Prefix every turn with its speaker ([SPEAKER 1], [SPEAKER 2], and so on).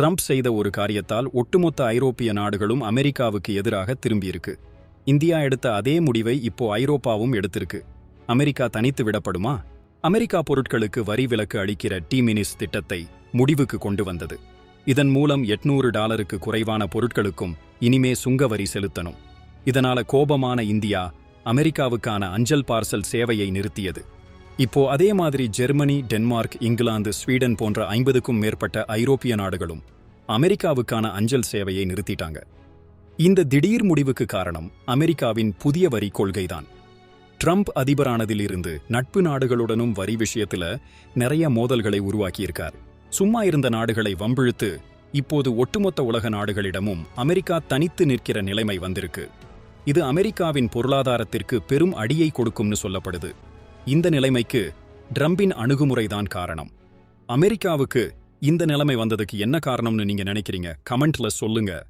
[SPEAKER 1] Trump செய்த ஒரு காரியத்தால் ஒட்டுமொத்த ஐரோப்பிய நாடுகளும் அமெரிக்காவுக்கு எதிராக திரும்பியிருக்கு. இந்தியா எடுத்த அதே முடிவை இப்போ ஐரோப்பாவும் எடுத்திருக்கு. அமெரிக்கா தனித்து விடப்படுமா? அமெரிக்கா பொருட்களுக்கு வரி விலக்கு அளிக்கிற டி மினிஸ் திட்டத்தை முடிவுக்கு கொண்டு வந்தது. இதன் மூலம் எட்நூறு டாலருக்கு குறைவான பொருட்களுக்கும் இனிமே சுங்க வரி செலுத்தணும். இதனால கோபமான இந்தியா அமெரிக்காவுக்கான அஞ்சல் பார்சல் சேவையை நிறுத்தியது. இப்போ அதே மாதிரி ஜெர்மனி டென்மார்க் இங்கிலாந்து ஸ்வீடன் போன்ற ஐம்பதுக்கும் மேற்பட்ட ஐரோப்பிய நாடுகளும் அமெரிக்காவுக்கான அஞ்சல் சேவையை நிறுத்திட்டாங்க. இந்த திடீர் முடிவுக்கு காரணம் அமெரிக்காவின் புதிய வரி கொள்கைதான். ட்ரம்ப் அதிபரானதிலிருந்து நட்பு நாடுகளுடனும் வரி விஷயத்துல நிறைய மோதல்களை உருவாக்கியிருக்கார். சும்மா இருந்த நாடுகளை வம்பிழுத்து இப்போது ஒட்டுமொத்த உலக நாடுகளிடமும் அமெரிக்கா தனித்து நிற்கிற நிலைமை வந்திருக்கு. இது அமெரிக்காவின் பொருளாதாரத்திற்கு பெரும் அடியை கொடுக்கும்னு சொல்லப்படுது. இந்த நிலைமைக்கு ட்ரம்பின் அணுகுமுறைதான் காரணம். அமெரிக்காவுக்கு இந்த நிலைமை வந்ததுக்கு என்ன காரணம்னு நீங்க நினைக்கிறீங்க? கமெண்ட்ல சொல்லுங்க.